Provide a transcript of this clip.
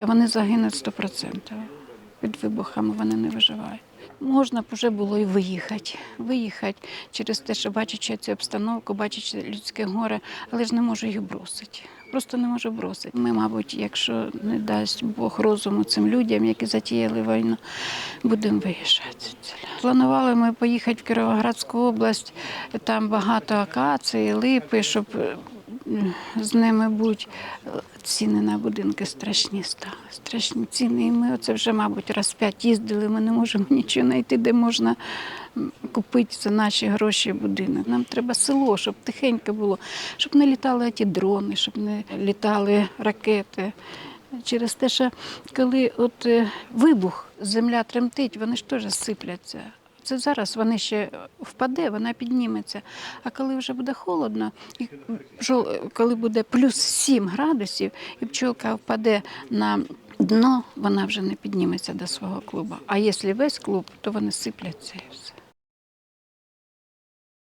Вони загинуть 100%. Під вибухами вони не виживають. Можна б вже було і виїхати. Виїхати через те, що бачачи цю обстановку, бачачи людське горе, але ж не можу їх бросити. Просто не можу бросити. Ми, мабуть, якщо не дасть Бог розуму цим людям, які затіяли війну, будемо виїжджати. Планували ми поїхати в Кіровоградську область, там багато акації, липи, щоб з ними будь ціни на будинки страшні стали. Страшні ціни. І ми оце вже, мабуть, раз п'ять їздили. Ми не можемо нічого знайти, де можна купити за наші гроші будинок. Нам треба село, щоб тихенько було, щоб не літали ті дрони, щоб не літали ракети. Через те, що коли от е, вибух, земля тремтить, вони ж теж сипляться. Це зараз вони ще впаде, вона підніметься. А коли вже буде холодно, і коли буде плюс 7 градусів, і пчолка впаде на дно, вона вже не підніметься до свого клуба. А якщо весь клуб, то вони сипляться і все.